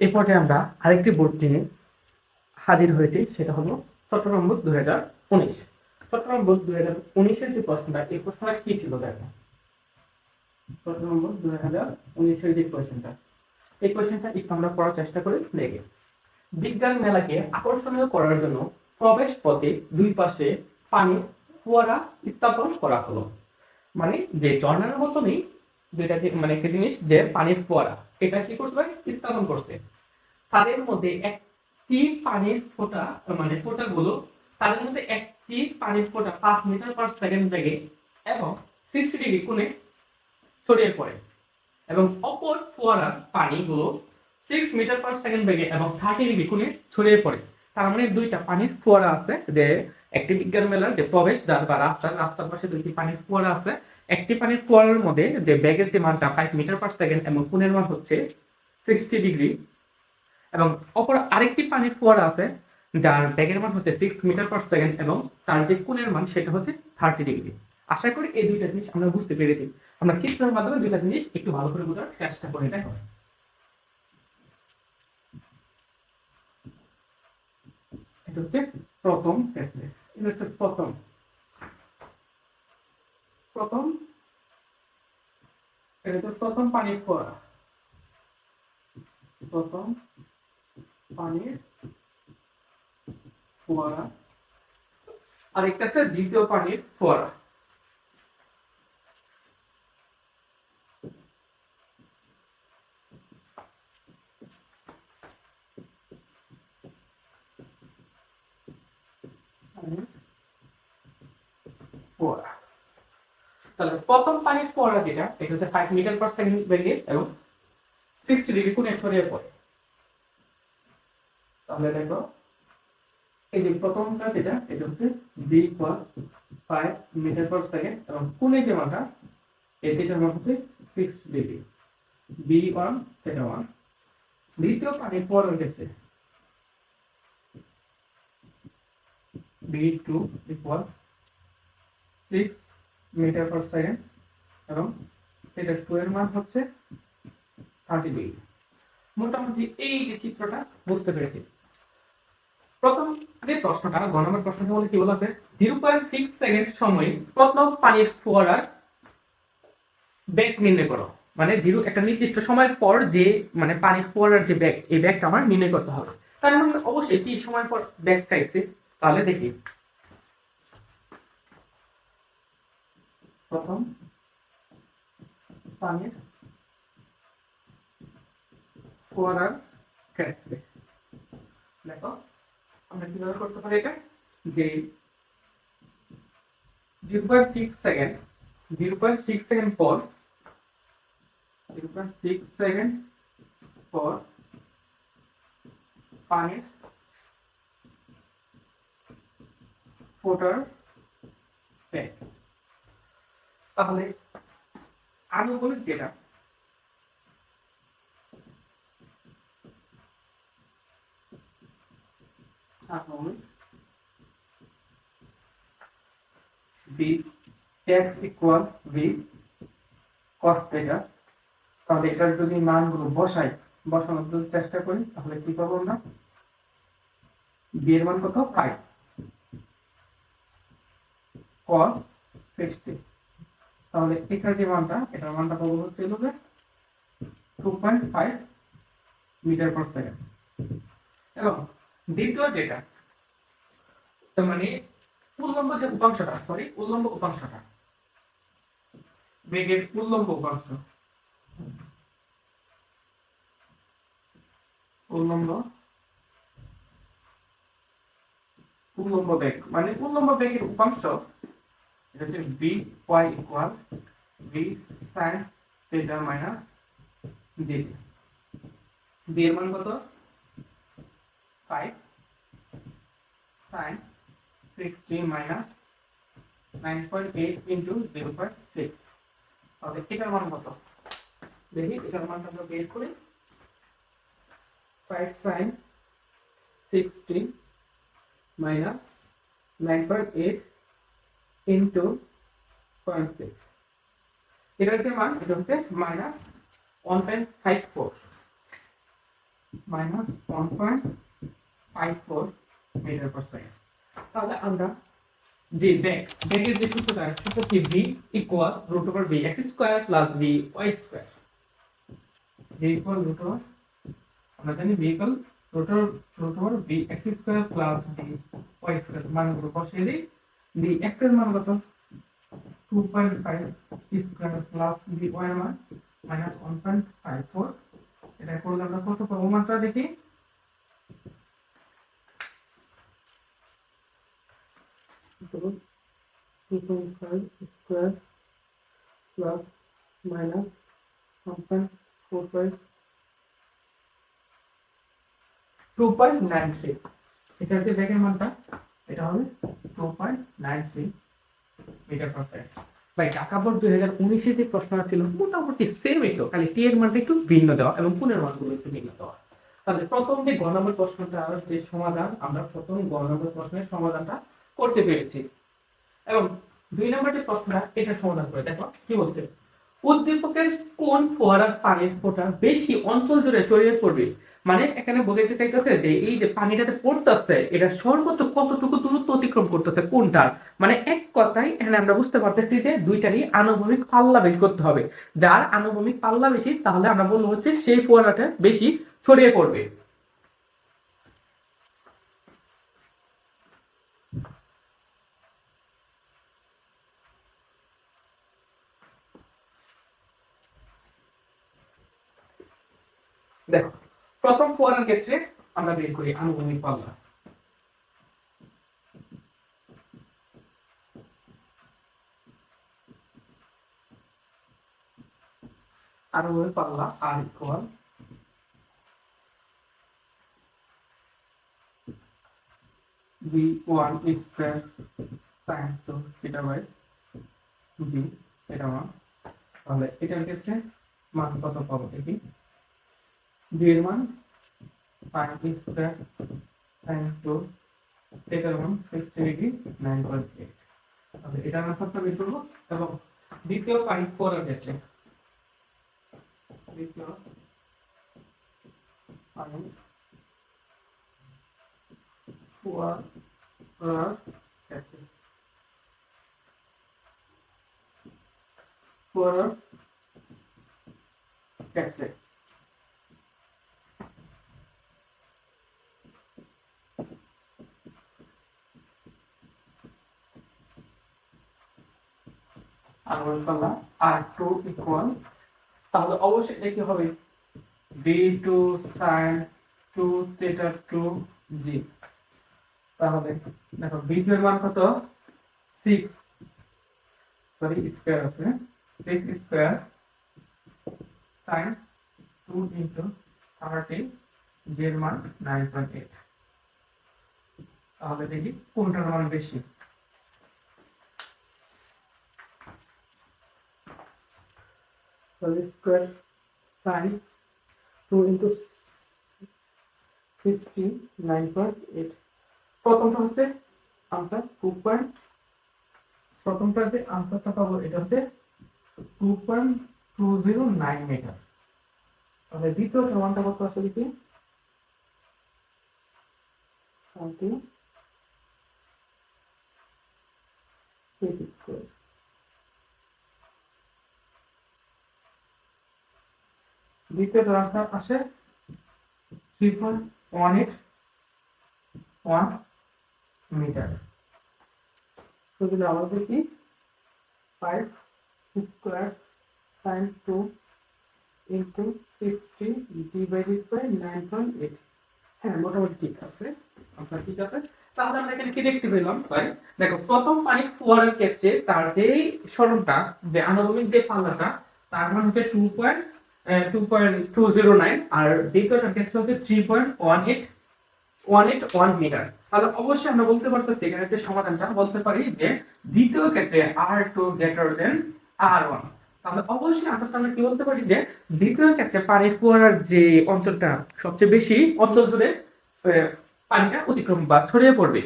এই পর্যায়ে আমরা আরেকটি বোর্ড নিয়ে হাজির হয়েছি, সেটা হলো চট্টগ্রাম নম্বর দুই হাজার উনিশ। চট্টগ্রাম নম্বর দুই হাজার উনিশের যে প্রশ্নটা, এই প্রশ্নটা কি ছিল দেখো? চট্টগ্রাম বোর্ড দুই হাজার উনিশের যে কোয়েশ্চেনটা এই কোয়েশ্চেনটা একটু আমরা পড়ার চেষ্টা করি দেখে। বিজ্ঞান মেলাকে আকর্ষণীয় করার জন্য প্রবেশ পথে দুই পাশে পানি, ফোয়ারা স্থাপন করা হলো। মানে যে ঝর্ণার মতনই দুইটা মানে একটা জিনিস যে পানির ফোয়ারা, এটা কি করতে হয় স্থাপন করছে। তাদের মধ্যে একটি পানির ফোঁটা মানে ফোঁটাগুলো তাদের মধ্যে একটি পানির ফোঁটা পাঁচ মিটার পার সেকেন্ড বেগে এবং সিক্সটি ডিগ্রি কোণে ছড়িয়ে পড়ে এবং অপর ফোয়ারার পানিগুলো সিক্স মিটার পার সেকেন্ড বেগে এবং থার্টি ডিগ্রি কোণে ছড়িয়ে পড়ে। তার মানে দুইটা পানির ফোয়ারা আছে যে একটি বিজ্ঞান মেলার যে প্রবেশদ্বার বা রাস্তার রাস্তার পাশে দুইটি পানির কুয়ারা আছে। একটি পানির কুয়ারের মধ্যে যে ব্যাগের যে মানটা ফাইভ মিটার পার সেকেন্ড এবং কোণের মান হচ্ছে সিক্সটি ডিগ্রি এবং অপর আরেকটি পানির কুয়ারা আছে যার ব্যাগের মান হচ্ছে সিক্স মিটার পার সেকেন্ড এবং তার যে কোণের মান সেটা হচ্ছে থার্টি ডিগ্রি আশা করি এই দুইটা জিনিস আমরা বুঝতে পেরেছি। আমরা চিত্রের মাধ্যমে দুইটা জিনিস একটু ভালো করে বোঝার চেষ্টা করি দেখো এটা হচ্ছে প্রথম ক্ষেত্রে। হচ্ছে প্রথম। প্রথম? এটা হচ্ছে প্রথম পানির ফোয়ারা প্রথম পানির ফোয়ারা আরেকটা আছে দ্বিতীয় পানির ফোয়ারা তাহলে প্রথম পানির ফোয়ারা যেটা, এটা হচ্ছে ফাইভ মিটার পার সেকেন্ড বেগে এবং সিক্সটি ডিগ্রি কোণে ছড়িয়ে পড়ে। তাহলে দেখো, এই যে প্রথমটা যেটা, এটা হচ্ছে B equal five metre per second এবং কোণের যে মানটা এই যেটার মান হচ্ছে সিক্স ডিগ্রি বি ওয়ান সেটা ওয়ান দ্বিতীয় পানির ফোয়ারার ক্ষেত্রে B two equal six metre per second এবং এটা টু এর মান হচ্ছে থার্টি ডিগ্রি মোটামুটি এই যে চিত্রটা বুঝতে পেরেছি। প্রথম যে প্রশ্নটা গ নম্বর প্রশ্নটা বলে কি বলা আছে জিরো পয়েন্ট সিক্স সেকেন্ড সময়ে প্রথম পানির ফোয়ারার ব্যাগ নির্ণয় করো। মানে জিরো একটা নির্দিষ্ট সময়ের পর যে মানে পানির ফোয়ারার যে ব্যাগ এই ব্যাগটা আমার নির্ণয় করতে হবে। তার মানে অবশ্যই কি সময় পর ব্যাগ চাইছে। তাহলে দেখি প্রথম পানির ফোয়ারার ক্ষেত্রে দেখো আমরা কীভাবে করতে পারি এটা যে zero point six second zero point six second পর জিরো পয়েন্ট সিক্স সেকেন্ড পর পানির ফোটার ব্যাগ তাহলে আনুগণিক যেটা আনুগণিক B X equal B cos theta তাহলে এটার যদি মানগুলো বসাই, বসানোর চেষ্টা করি, তাহলে কি পাবো আমরা? বি এর মান কত? ফাইভ কস সিক্সটি তাহলে এটার যে মানটা, এটার মানটা পাবো হচ্ছে হলো two point five metre per second এবং দ্বিতীয় যেটা, তার মানে উল্লম্ব যে উপাংশটা সরি উল্লম্ব উপাংশটা বেগের উল্লম্ব উপাংশ। উল্লম্ব উল্লম্ব বেগ মানে উল্লম্ব বেগের উপাংশ এটা হচ্ছে B Y equal B sine theta minus G B এর মান কত? Five sine sixty minus nine point eight into zero point six তাহলে এটার মান কত? দেখি, এটার মানটা আমরা বের করি। Five sine sixty minus nine point eight into point six এটার যে মান, এটা হচ্ছে minus one point five four minus one point five four metre per second তাহলে আমরা যে ব্যাক ব্যাকের যে সূত্রটা সেটা কি V equal root over V X square plus V Y square V equal root over আমরা জানি V equal root over root over V X square plus V Y square মানগুলো বসিয়ে দিই। ভি এক্সের মান কত two point five square plus V Y এর মান minus one point five four এটা করলে আমরা কত পাবো মাত্রা দেখি। Two point five square plus minus one point four five two point nine three এটা হচ্ছে ব্যাগের মানটা। এটা হবে two point nine three metre per second ভাই, ঢাকা বোর্ড দুই হাজার উনিশে যে প্রশ্নটা ছিল মোটামুটি সেম এটো খালি টি এর মানটা একটু ভিন্ন দেওয়া এবং পুনের মানগুলো একটু ভিন্ন দেওয়া। তাহলে প্রথম যে গ নম্বর প্রশ্নটা, যে সমাধান, আমরা প্রথম গ প্রশ্নের সমাধানটা করতে পেরেছি। এবং দুই নম্বর যে প্রশ্নটা, এটা সমাধান করে দেখো, কি বলছে? উদ্দীপকের কোন ফোয়ারার পানির ফোঁটা বেশি অঞ্চল জুড়ে ছড়িয়ে পড়বে? মানে এখানে বোঝাইতে চাইতেছে যে এই যে পানিটাতে পড়তেছে, এটা সর্বোচ্চ কতটুকু দূরত্ব অতিক্রম করতেছে, কোনটা? মানে এক কথায় এখানে আমরা বুঝতে পারতেছি যে দুইটারই আনুভূমিক পাল্লা বের করতে হবে। যার আনুভূমিক পাল্লা বেশি, তাহলে আমরা বলব হচ্ছে সেই ফোয়ারাটা বেশি ছড়িয়ে পড়বে। দেখো, প্রথম ফোয়ারার ক্ষেত্রে আমরা বের করি আনুভূমিক পাল্লা। আনুভূমিক পাল্লা R equal B one square sine two theta by G এটা মান তাহলে এটার ক্ষেত্রে মান কত পাবো দেখি। বি এর মান ফাইভ স্কোয়ার সাইন টু এটার মান sixty degree nine point eight তাহলে বের এবং দ্বিতীয় ফোর এর ক্ষেত্রে। দ্বিতীয় ফাইভ ফোর ক্ষেত্রে। ফোর পাল্লা আর টু ইকুয়াল তাহলে অবশ্যই এটা কি হবে? B two sine two theta two G তাহলে দেখো বি এর মান কত? সিক্স সরি স্কোয়ার আছে। Six square sine two into thirty G এর মান নাইন পয়েন্ট এইট তাহলে দেখি কোনটার মান বেশি? তাহলে square sine two into sixty nine point eight. প্রথমটা হচ্ছে আনসার টু পয়েন্ট প্রথমটা যে আনসারটা পাবো এটা হচ্ছে two point two zero nine metre. তাহলে দ্বিতীয় সমানটা কত আসলে কি? থার্টি সিক্স স্কোয়ার দ্বিতীয় আনসার আসে three one eight one metre সেগুলো আমাদের কি? Five square sine two into sixty divided by nine point eight হ্যাঁ মোটামুটি ঠিক আছে। আপনার ঠিক আছে? তাহলে আমরা এখানে কি দেখতে পেলাম ভাই? দেখো, প্রথম পানি ফোয়ারের ক্ষেত্রে তার যে সরণটা, যে আনুভূমিক যে পাল্লাটা, তার মান হচ্ছে two point two point two zero nine আর ক্ষেত্রে হচ্ছে three point one eight one eight one metre তাহলে অবশ্যই আমরা বলতে পারতেছি এখানে সমাধানটা, বলতে পারি যে দ্বিতীয় ক্ষেত্রে আর টু দেন আর ওয়ান তাহলে অবশ্যই আমরা কি বলতে পারি যে পানির ফোয়ারার যে অঞ্চলটা সবচেয়ে বেশি অঞ্চল জুড়ে পানিটা অতিক্রম বা ছড়িয়ে পড়বে।